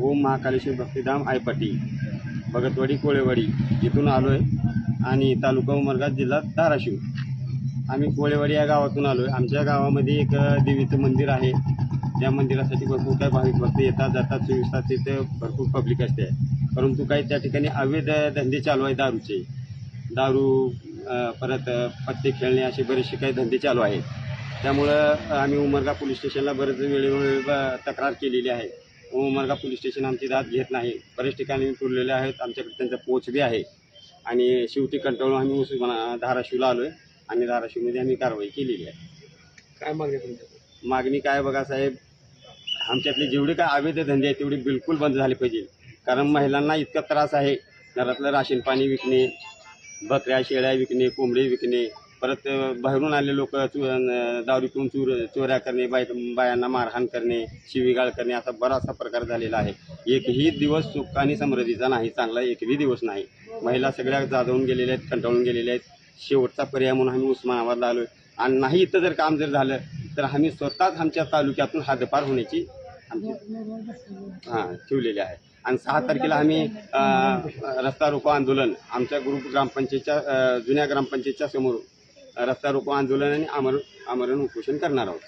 ओम महाकालेश्वर भक्तिधाम आयपाटी भगतवाडी कोळेवाडी इथून आलो आहे आणि तालुका उमरगा जिल्हा धाराशिव. आम्ही कोळेवाडी या गावातून आलो आहे आमच्या गावामध्ये एक देवीचं मंदिर आहे. त्या मंदिरासाठी भरपूर काही भाविक भक्त येतात जातात चोवीस तास तिथे भरपूर पब्लिक असते. परंतु काही त्या ठिकाणी अवैध धंदे चालू आहे दारूचे. दारू परत पत्ते खेळणे असे बरेचसे काही धंदे चालू आहेत. त्यामुळं आम्ही उमरगा पोलीस स्टेशनला बरेच वेळोवेळी ब- तक्रार केलेली आहे. उमरगा पोलीस स्टेशन आमची दाद घेत नाही. बरेच ठिकाणी फिरलेले आहेत. आमच्याकडे त्यांचा पोच बी आहे. आणि शेवटी कंटाळून आम्ही उस्मा धाराशिवला आलो आहे आणि धाराशिवमध्ये आम्ही कारवाई केलेली आहे. काय मागणी तुमच्या मागणी काय बघा साहेब आमच्यातले जेवढे काय अवैध धंदे आहेत तेवढे बिलकुल बंद झाले पाहिजे. कारण महिलांना इतका त्रास आहे. घरातलं राशन पाणी विकणे बकऱ्या शेळ्या विकणे कोंबडे विकणे परत बाहेरून आले लोक दारू पिऊन चोर चोऱ्या करणे बाय बायांना मारहाण करणे शिवीगाळ करणे असा बराचसा प्रकार झालेला आहे. एकही दिवस सुख आणि समृद्धीचा नाही चांगला एकही दिवस नाही. महिला सगळ्या जाजवून गेलेल्या आहेत कंटाळून गेलेल्या आहेत. शेवटचा पर्याय म्हणून आम्ही उस्मानाबादला आलो आणि नाही इथं जर काम जर झालं तर आम्ही स्वतःच आमच्या तालुक्यातून हद्दपार होण्याची आमची हां ठेवलेली आहे. आणि सहा तारखेला आम्ही रस्ता रोको आंदोलन आमच्या ग्रुप ग्रामपंचायतच्या जुन्या ग्रामपंचायतच्या समोर रस्ता रोको आंदोलन आणि आमरण आमरण उपोषण करणार आहोत